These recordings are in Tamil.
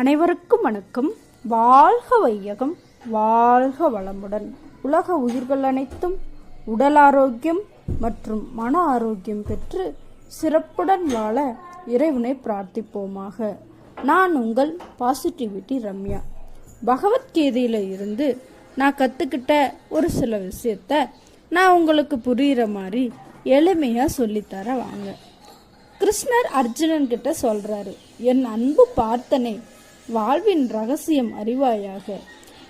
அனைவருக்கும் வணக்கம். வாழ்க வையகம் வாழ்க வளமுடன். உலக உயிர்கள் அனைத்தும் உடல் ஆரோக்கியம் மற்றும் மன ஆரோக்கியம் பெற்று சிறப்புடன் வாழ இறைவனை பிரார்த்திப்போமாக. நான் உங்கள் பாசிட்டிவிட்டி ரம்யா. பகவத்கீதையில் இருந்து நான் கற்றுக்கிட்ட ஒரு சில விஷயத்த நான் உங்களுக்கு புரிகிற மாதிரி எளிமையாக சொல்லித்தர வாங்க. கிருஷ்ணர் அர்ஜுனன் கிட்ட சொல்றாரு என் அன்பு பார்த்தனே வாழ்வின் ரகசியம் அறிவாயாக.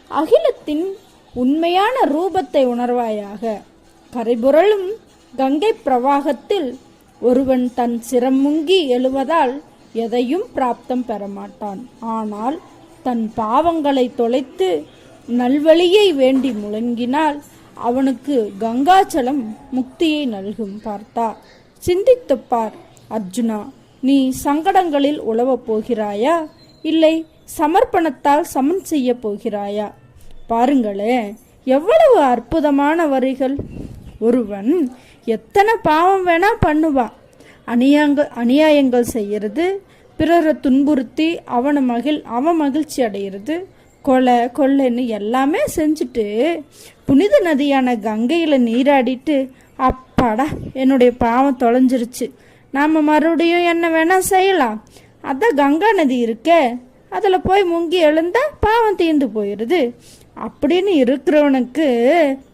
அகிலத்தின் உண்மையான ரூபத்தை உணர்வாயாக. கரைபுரளும் கங்கை பிரவாகத்தில் ஒருவன் தன் சிரமுங்கி எழுவதால் எதையும் பிராப்தம் பெறமாட்டான். ஆனால் தன் பாவங்களை தொலைத்து நல்வழியை வேண்டி முழங்கினால் அவனுக்கு கங்காச்சலம் முக்தியை நல்கும் பார்த்தா. சிந்தித்துப்பார் அர்ஜுனா நீ சங்கடங்களில் உழவப் போகிறாயா? இல்லை சமர்ப்பணத்தால் சமன் செய்ய போகிறாயா? பாருங்களேன் எவ்வளவு அற்புதமான வரிகள். ஒருவன் எத்தனை பாவம் வேணா பண்ணுவான். அநியாங்க அநியாயங்கள் செய்யறது பிறரை துன்புறுத்தி அவனை மகிழ் அவன் மகிழ்ச்சி அடைகிறது கொலை கொள்ளைன்னு எல்லாமே செஞ்சுட்டு புனித நதியான கங்கையில் நீராடிட்டு அப்பாடா என்னுடைய பாவம் தொலைஞ்சிருச்சு. நாம் மறுபடியும் என்ன வேணால் செய்யலாம். அதான் கங்கா நதி இருக்கே. அதில் போய் முங்கி எழுந்தா பாவம் தீர்ந்து போயிடுது அப்படின்னு இருக்கிறவனுக்கு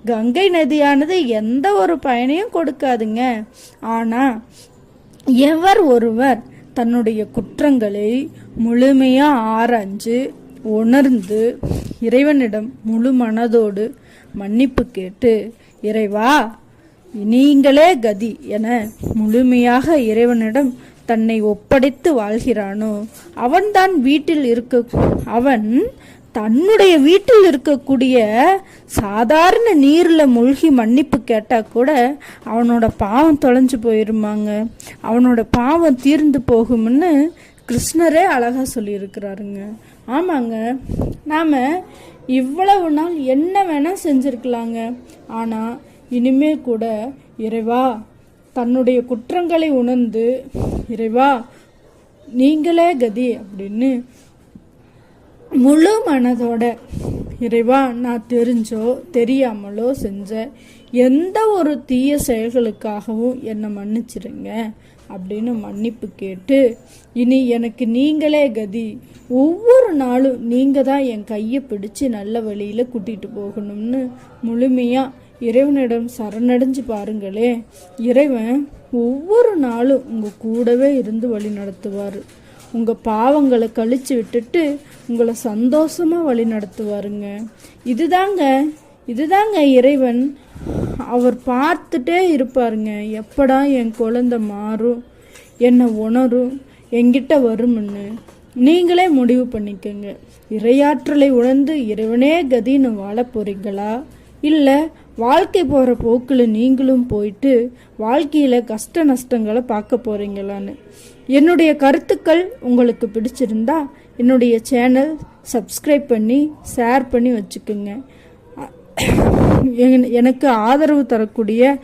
கங்கை நதியானது எந்த ஒரு பயனையும் கொடுக்காதுங்க. ஆனால் எவர் ஒருவர் தன்னுடைய குற்றங்களை முழுமையாக ஆராய்ஞ்சு உணர்ந்து இறைவனிடம் முழு மனதோடு மன்னிப்பு கேட்டு இறைவா நீங்களே கதி என முழுமையாக இறைவனிடம் தன்னை ஒப்படைத்து வாழ்கிறானோ? அவன்தான் வீட்டில் இருக்க அவன் தன்னுடைய வீட்டில் இருக்கக்கூடிய சாதாரண நீரில் மூழ்கி மன்னிப்பு கேட்டால் கூட அவனோட பாவம் தொலைஞ்சு போயிருமாங்க. அவனோட பாவம் தீர்ந்து போகும்னு கிருஷ்ணரே அழகாக சொல்லியிருக்கிறாருங்க. ஆமாங்க நாம் இவ்வளவு நாள் என்ன வேணால் செஞ்சுருக்கலாங்க. ஆனால் இனிமேல் கூட இறைவா தன்னுடைய குற்றங்களை உணர்ந்து இறைவா நீங்களே கதி அப்படின்னு முழு மனதோட இறைவா நான் தெரிஞ்சோ தெரியாமலோ செஞ்ச எந்த ஒரு தீய செயல்களுக்காகவும் என்னை மன்னிச்சிருங்க அப்படின்னு மன்னிப்பு கேட்டு இனி எனக்கு நீங்களே கதி. ஒவ்வொரு நாளும் நீங்கள் தான் என் கையை பிடிச்சு நல்ல வழியில் கூட்டிகிட்டு போகணும்னு முழுமையாக இறைவனிடம் சரணடைஞ்சு பாருங்களே. இறைவன் ஒவ்வொரு நாளும் உங்கள் கூடவே இருந்து வழி நடத்துவார். உங்கள் பாவங்களை கழித்து விட்டுட்டு உங்களை சந்தோஷமாக வழி நடத்துவாருங்க. இதுதாங்க இதுதாங்க இறைவன் அவர் பார்த்துட்டே இருப்பாருங்க. எப்படா என் குழந்த மாறும் என்னை உணரும் என்கிட்ட வரும்னு. நீங்களே முடிவு பண்ணிக்கோங்க. இறையாற்றலை உணர்ந்து இறைவனே கதின்னு வாழ போகிறீங்களா இல்லை வாழ்க்கை போகிற போக்கில் நீங்களும் போயிட்டு வாழ்க்கையில் கஷ்ட நஷ்டங்களை பார்க்க போகிறீங்களான்னு என்னுடைய கருத்துக்கள் உங்களுக்கு பிடிச்சிருந்தா என்னுடைய சேனல் சப்ஸ்கிரைப் பண்ணி ஷேர் பண்ணி வச்சுக்கோங்க. எனக்கு ஆதரவு தரக்கூடிய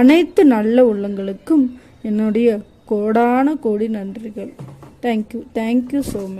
அனைத்து நல்ல உள்ளங்களுக்கும் என்னுடைய கோடான கோடி நன்றிகள். Thank you thank you so much